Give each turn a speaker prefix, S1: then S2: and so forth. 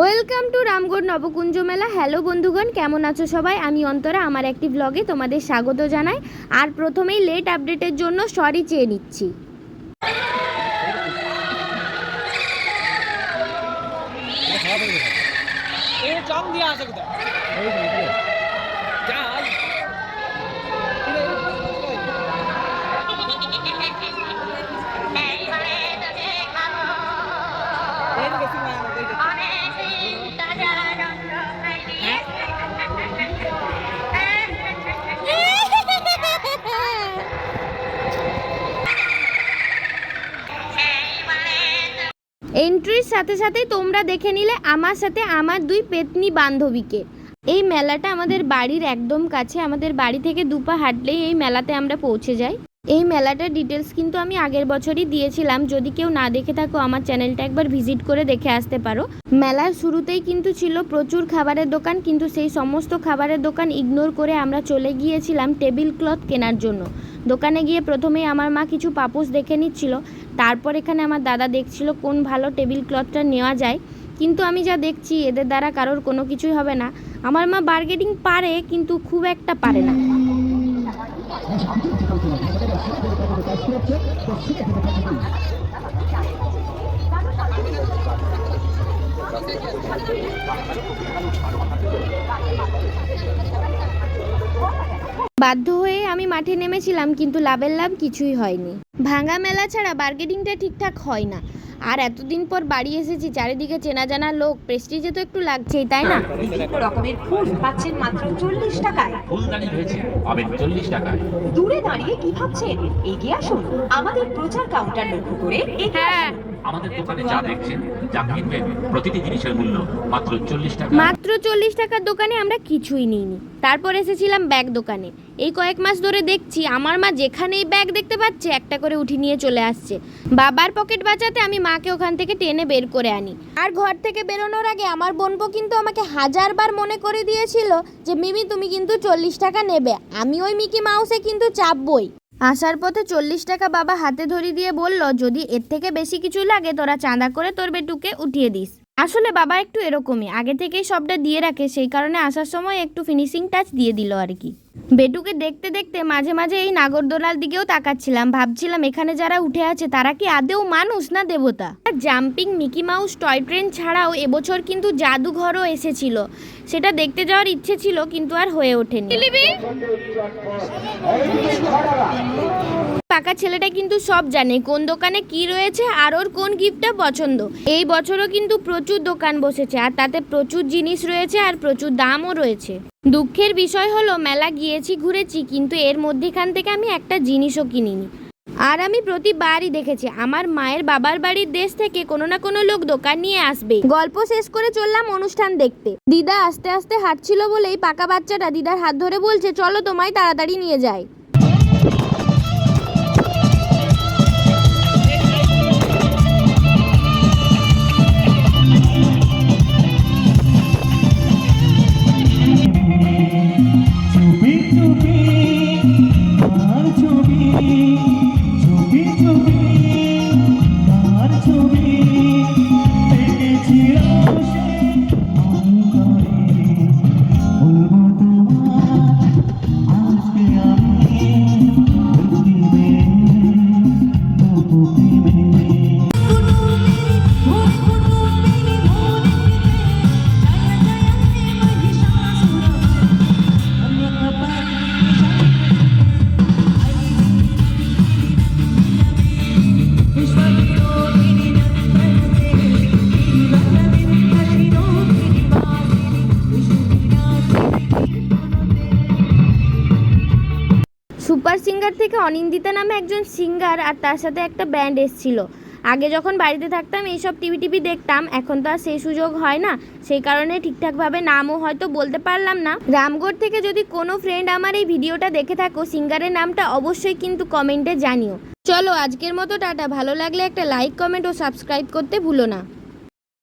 S1: Welcome to Ramgarh Nabakunja মেলা। Hello বন্ধুগণ কেমন আছো সবাই? আমি অন্তরা আমার একটি ব্লগে তোমাদের স্বাগত জানাই। আর প্রথমেই লেট আপডেটের জন্য সরি চেয়ে নিচ্ছি।
S2: এ জং
S1: এন্ট্রির সাথে সাথে তোমরা দেখে নিলে আমার সাথে আমার দুই পেতনি বান্ধবীকে। এই মেলাটা আমাদের বাড়ির একদম কাছে, আমাদের বাড়ি থেকে দুপা হাঁটলেই এই মেলাতে আমরা পৌঁছে যাই। এই মেলাটার ডিটেলস কিন্তু আমি আগের বছরই দিয়েছিলাম। যদি কেউ না দেখে থাকো, আমার চ্যানেলটা একবার ভিজিট করে দেখে আসতে পারো। মেলার শুরুতেই কিন্তু ছিল প্রচুর খাবারের দোকান, কিন্তু সেই সমস্ত খাবারের দোকান ইগনোর করে আমরা চলে গিয়েছিলাম টেবিল ক্লথ কেনার জন্য। দোকানে গিয়ে প্রথমেই আমার মা কিছু পাপোশ দেখে নিচ্ছিল। তারপর এখানে আমার দাদা দেখছিল কোন ভালো টেবিল ক্লথটা নেওয়া যায়। কিন্তু আমি যা দেখছি, এদের দ্বারা কারোর কোনো কিছুই হবে না। আমার মা বার্গেটিং পারে, কিন্তু খুব একটা পারে না। বাধ্য হয়ে আমি মাঠে নেমেছিলাম কিন্তু লাভের লাভ কিছুই হয়নি। ভাঙা মেলা ছাড়া বার্গেটিংটা ঠিকঠাক হয় না। আর এতদিন পর বাড়ি এসেছি চারিদিকে চেনা জানা লোক প্রেস্টিজে তো একটু লাগছেই তাই না?
S3: বিভিন্ন রকমের ফুল পাচ্ছেন মাত্র চল্লিশ টাকায়।
S4: ফুলদানি রয়েছে পাবেন চল্লিশ টাকায়।
S3: দূরে দাঁড়িয়ে কি ভাবছেন? এগিয়ে আসুন আমাদের প্রচার কাউন্টার লক্ষ্য করে এগিয়ে
S1: হ্যাঁ
S3: আসুন।
S4: আমাদের দোকানে যা দেখছেন, যা কিনবেন, প্রতিটি জিনিসের মূল্য মাত্র চল্লিশ টাকা।
S1: মাত্র চল্লিশ টাকার দোকানে আমরা কিছুই নিইনি। তারপর এসেছিলাম ব্যাগ দোকানে। এই কয়েক মাস ধরে দেখছি আমার মা যেখানেই ব্যাগ দেখতে পাচ্ছে, একটা করে উঠি নিয়ে চলে আসছে। বাবার পকেট বাঁচাতে আমি মাকে ওখান থেকে টেনে বের করে আনি। আর ঘর থেকে বেরোনোর আগে আমার বোনপো কিন্তু আমাকে হাজারবার মনে করে দিয়েছিল যে, মিমি, তুমি কিন্তু চল্লিশ টাকা নেবে। আমি ওই মিকি মাউসে কিন্তু চাপবই। আসার পথে চল্লিশ টাকা বাবা হাতে ধরি দিয়ে বলল, যদি এর থেকে বেশি কিছু লাগে, তোরা চাঁদা করে তোর বেটুকে উঠিয়ে দিস। আসলে বাবা একটু এরকমই। আগে থেকেই সবটা দিয়ে রাখে, সেই কারণে আসার সময় একটু ফিনিশিং টাচ দিয়ে দিল আর কি। বেটুকে দেখতে দেখতে মাঝে মাঝে এই নাগরদোলার দিকেও তাকাচ্ছিলাম। ভাবছিলাম এখানে যারা উঠে আছে তারা কি আদেও মানুষ না দেবতা? Jumping Mickey Mouse toy train ছাড়াও এবছর কিন্তু জাদুঘরও এসেছিল। সেটা দেখতে যাওয়ার ইচ্ছে ছিল কিন্তু আর হয়ে ওঠেনি। পাকা ছেলেটা কিন্তু সব জানে, কোন দোকানে কি রয়েছে আর ওর কোন গিফটটা পছন্দ। এই বছরও কিন্তু প্রচুর দোকান বসেছে আর তাতে প্রচুর জিনিস রয়েছে আর প্রচুর দামও রয়েছে। দুঃখের বিষয় হলো, মেলা গিয়েছি ঘুরেছি, কিন্তু এর মধ্যেখান থেকে আমি একটা জিনিসও কিনিনি। আর আমি প্রতিবারই দেখেছি, আমার মায়ের বাবার বাড়ির দেশ থেকে কোনো না কোনো লোক দোকান নিয়ে আসবে। গল্প শেষ করে চললাম অনুষ্ঠান দেখতে। দিদা আস্তে আস্তে হাঁটছিল বলেই পাকা বাচ্চাটা দিদার হাত ধরে বলছে, চলো তোমায় তাড়াতাড়ি নিয়ে যায় সুপার সিঙ্গার থেকে অনিন্দিতা নামে একজন সিঙ্গার আর তার সাথে একটা ব্যান্ড এসছিল। আগে যখন বাড়িতে থাকতাম, এইসব টিভি টিভি দেখতাম, এখন তো আর সেই সুযোগ হয় না। সেই কারণে ঠিকঠাকভাবে নামও হয়তো বলতে পারলাম না। রামগড় থেকে যদি কোনো ফ্রেন্ড আমার এই ভিডিওটা দেখে থাকো, সিঙ্গারের নামটা অবশ্যই কিন্তু কমেন্টে জানিও। চলো আজকের মতো টাটা। ভালো লাগলে একটা লাইক কমেন্ট ও সাবস্ক্রাইব করতে ভুলো না।